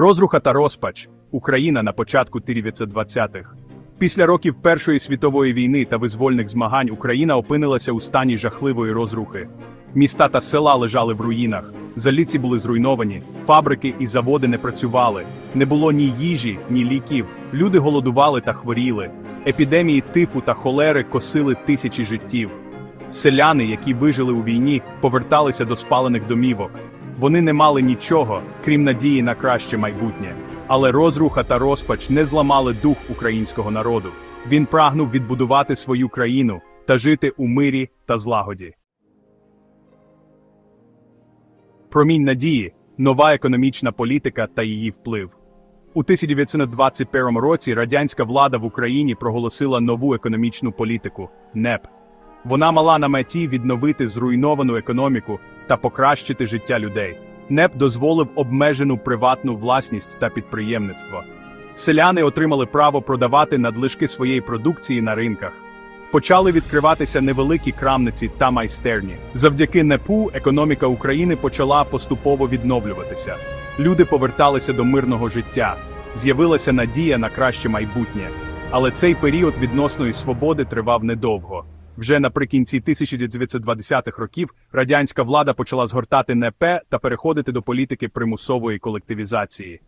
Розруха та розпач Україна на початку 1920-х. Після років Першої світової війни та визвольних змагань Україна опинилася у стані жахливої розрухи. Міста та села лежали в руїнах, заліці були зруйновані, фабрики і заводи не працювали, не було ні їжі, ні ліків. Люди голодували та хворіли. Епідемії тифу та холери косили тисячі життів. Селяни, які вижили у війні, поверталися до спалених домівок. Вони не мали нічого, крім надії на краще майбутнє. Але розруха та розпач не зламали дух українського народу. Він прагнув відбудувати свою країну та жити у мирі та злагоді. Промінь надії, нова економічна політика та її вплив. У 1921 році радянська влада в Україні проголосила нову економічну політику НЕП. Вона мала на меті відновити зруйновану економіку та покращити життя людей. НЕП дозволив обмежену приватну власність та підприємництво. Селяни отримали право продавати надлишки своєї продукції на ринках. Почали відкриватися невеликі крамниці та майстерні. Завдяки НЕПу економіка України почала поступово відновлюватися. Люди поверталися до мирного життя. З'явилася надія на краще майбутнє. Але цей період відносної свободи тривав недовго. Вже наприкінці 1920-х років радянська влада почала згортати НЕП та переходити до політики примусової колективізації.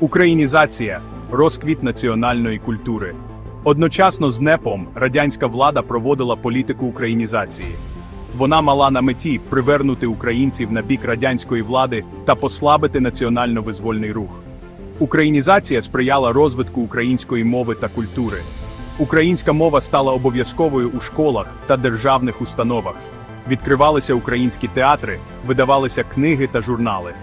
Українізація розквіт національної культури. Одночасно з НЕПом радянська влада проводила політику українізації. Вона мала на меті привернути українців на бік радянської влади та послабити національно-визвольний рух. Українізація сприяла розвитку української мови та культури. Українська мова стала обов'язковою у школах та державних установах. Відкривалися українські театри, видавалися книги та журнали.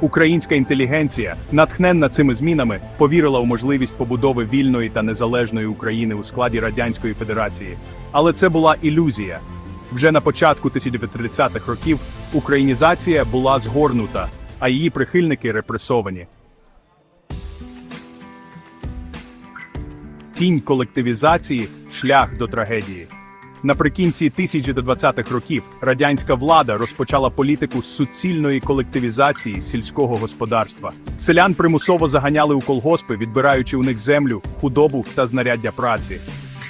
Українська інтелігенція, натхненна цими змінами, повірила у можливість побудови вільної та незалежної України у складі Радянської Федерації. Але це була ілюзія. Вже на початку 1930-х років українізація була згорнута, а її прихильники репресовані. Тінь колективізації шлях до трагедії. Наприкінці 1920-х років радянська влада розпочала політику суцільної колективізації сільського господарства. Селян примусово заганяли у колгоспи, відбираючи у них землю, худобу та знаряддя праці.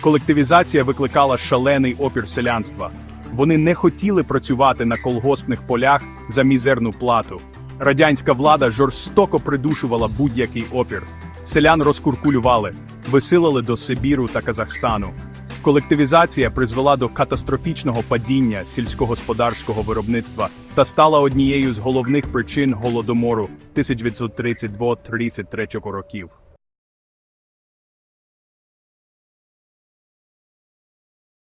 Колективізація викликала шалений опір селянства. Вони не хотіли працювати на колгоспних полях за мізерну плату. Радянська влада жорстоко придушувала будь-який опір. Селян розкуркулювали, висилили до Сибіру та Казахстану. Колективізація призвела до катастрофічного падіння сільськогосподарського виробництва та стала однією з головних причин голодомору 1932-33 років.